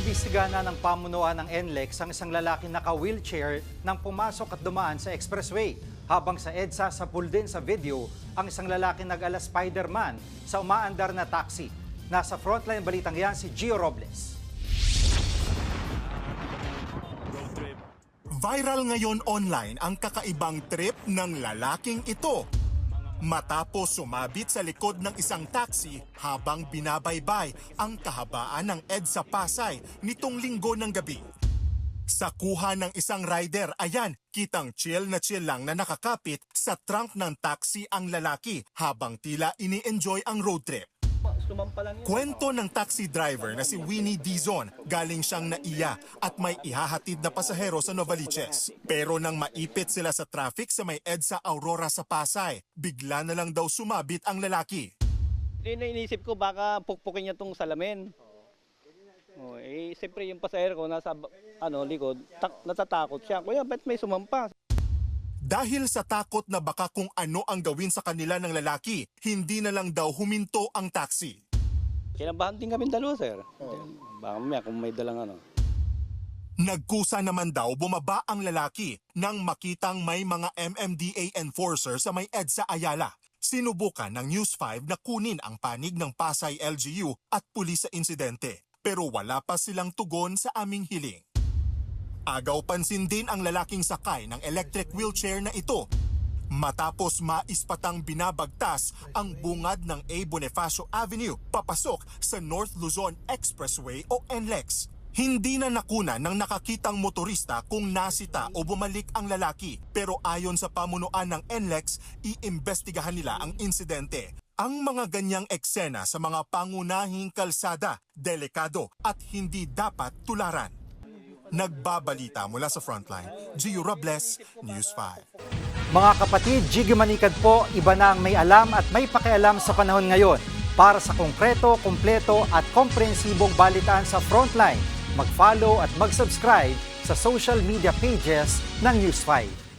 Iniimbestigahan na ng pamunuan ng NLEX ang isang lalaki naka-wheelchair nang pumasok at dumaan sa expressway. Habang sa EDSA sa din sa video, ang isang lalaki nag-ala Spider-Man sa umaandar na taxi. Nasa frontline balitang yan si Gio Robles. Viral ngayon online ang kakaibang trip ng lalaking ito. Matapos sumabit sa likod ng isang taxi habang binabaybay ang kahabaan ng EDSA Pasay nitong linggo ng gabi. Sa kuha ng isang rider, ayan, kitang chill na chill lang na nakakapit sa trunk ng taxi ang lalaki habang tila ini-enjoy ang road trip. Kwento ng taxi driver na si Winnie Dizon, galing siyang naiya at may ihahatid na pasahero sa Novaliches. Pero nang maipit sila sa traffic sa may EDSA Aurora sa Pasay, bigla na lang daw sumabit ang lalaki. Hindi na inisip ko baka pukpukin niya tong salamin. Oh, eh, siyempre yung pasahero ko nasa ano, likod, tak, natatakot siya. Kuya, ba't may sumampa? Dahil sa takot na baka kung ano ang gawin sa kanila ng lalaki, hindi na lang daw huminto ang taxi. Kinabahan din kami dalawa, sir. Baka mamaya kung may dalang ano. Nagkusa naman daw bumaba ang lalaki nang makitang may mga MMDA enforcer sa may EDSA Ayala. Sinubukan ng News 5 na kunin ang panig ng Pasay LGU at pulis sa insidente pero wala pa silang tugon sa aming hiling. Agaw pansin din ang lalaking sakay ng electric wheelchair na ito matapos maispatang binabagtas ang bungad ng A. Bonifacio Avenue papasok sa North Luzon Expressway o NLEX. Hindi na nakuna ng nakakitang motorista kung nasita o bumalik ang lalaki pero ayon sa pamunuan ng NLEX, iimbestigahan nila ang insidente. Ang mga ganyang eksena sa mga pangunahing kalsada, delikado at hindi dapat tularan. Nagbabalita mula sa Frontline, Gio Robles, News 5. Mga kapatid, Jiggy Manikad po, iba na ang may alam at may pakialam sa panahon ngayon. Para sa konkreto, kumpleto at komprehensibong balitaan sa Frontline, mag-follow at mag-subscribe sa social media pages ng News 5.